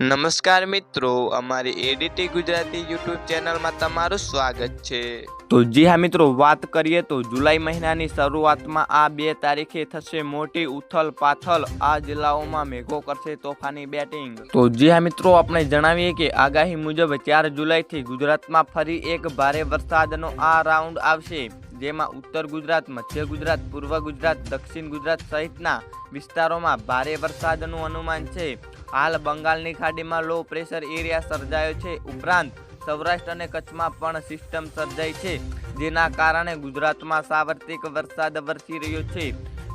નમસ્કાર મિત્રો, અમારી એડીટી ગુજરાતી યુટ્યુબ ચેનલમાં તમારું સ્વાગત છે. તો જી હા મિત્રો, વાત કરીએ તો જુલાઈ મહિનાની શરૂઆતમાં આ બે તારીખે થશે મોટી ઉથલ પાથલ. આ જિલ્લાઓમાં મેઘો કરશે તોફાની બેટિંગ. તો જી હા મિત્રો, આપણે જણાવીએ કે આગાહી મુજબ ચાર જુલાઈથી ગુજરાતમાં ફરી એક ભારે વરસાદનો આ રાઉન્ડ આવશે, જેમાં ઉત્તર ગુજરાત, મધ્ય ગુજરાત, પૂર્વ ગુજરાત, દક્ષિણ ગુજરાત સહિતના વિસ્તારોમાં ભારે વરસાદનું અનુમાન છે. હાલ બંગાળની ખાડીમાં લો પ્રેશર એરિયા સર્જાયો છે. ઉપરાંત સૌરાષ્ટ્ર અને કચ્છમાં પણ સિસ્ટમ સર્જાઈ છે, જેના કારણે ગુજરાતમાં સાર્વત્રિક વરસાદ વરસી રહ્યો છે.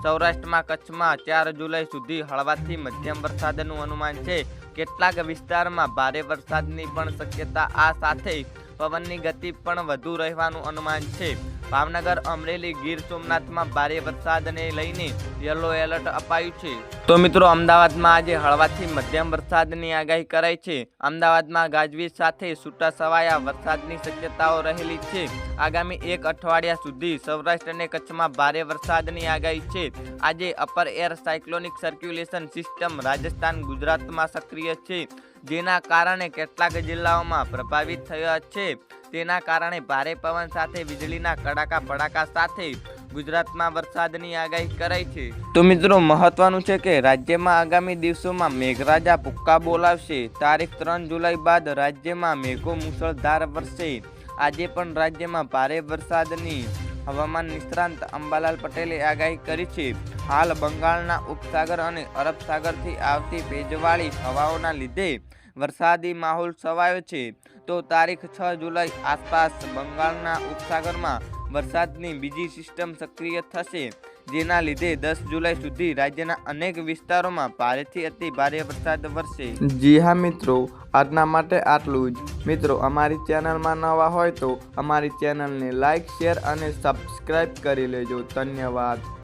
સૌરાષ્ટ્રમાં કચ્છમાં ચાર જુલાઈ સુધી હળવાથી મધ્યમ વરસાદનું અનુમાન છે. કેટલાક વિસ્તારમાં ભારે વરસાદની પણ શક્યતા આ સાથે પવનની ગતિ પણ વધુ રહેવાનું અનુમાન છે. ભાવનગર અમરેલી ગીર સોમનાથમાં ભારે વરસાદને લઈને યલો એલર્ટ અપાયું છે. તો મિત્રો, અમદાવાદમાં આજે હળવાથી મધ્યમ વરસાદની આગાહી કરાઈ છે. અમદાવાદમાં ગાજવીજ સાથે છૂટા છવાયા વરસાદની શક્યતાઓ રહેલી છે. આગામી એક અઠવાડિયા સુધી સૌરાષ્ટ્ર અને કચ્છમાં ભારે વરસાદની આગાહી છે. આજે upper air cyclonic circulation system Rajasthan ગુજરાતમાં સક્રિય છે, જેના કારણે કેટલાક જિલ્લાઓમાં પ્રભાવિત થયા છે. તેના કારણે ભારે પવન સાથે વીજળીના કડાકા ભડાકા સાથે ગુજરાતમાં વરસાદની આગાહી કરાઈ છે. તો મિત્રો, મહત્વનું છે કે રાજ્યમાં આગામી દિવસોમાં મેઘરાજા પુક્કા બોલાવશે. તારીખ ત્રણ જુલાઈ બાદ રાજ્યમાં મેઘો મુસળધાર વરસે આજે પણ રાજ્યમાં ભારે વરસાદની હવામાન નિષ્ણાંત અંબાલાલ પટેલે આગાહી કરી છે. હાલ બંગાળના ઉપસાગર અને અરબ સાગરથી આવતી ભેજવાળી હવાઓના લીધે વરસાદી માહોલ છવાયો છે. તો તારીખ છ જુલાઈ આસપાસ બંગાળના ઉપસાગરમાં વરસાદની બીજી સિસ્ટમ સક્રિય થશે. જેના લીધે દસ જુલાઈ સુધી રાજ્યના અનેક વિસ્તારોમાં ભારેથી અતિ ભારે વરસાદ વરસે. જી હા મિત્રો, આજના માટે આટલું જ. મિત્રો, અમારી ચેનલમાં નવા હોય તો અમારી ચેનલને લાઇક શેર અને સબસ્ક્રાઈબ કરી લેજો. ધન્યવાદ.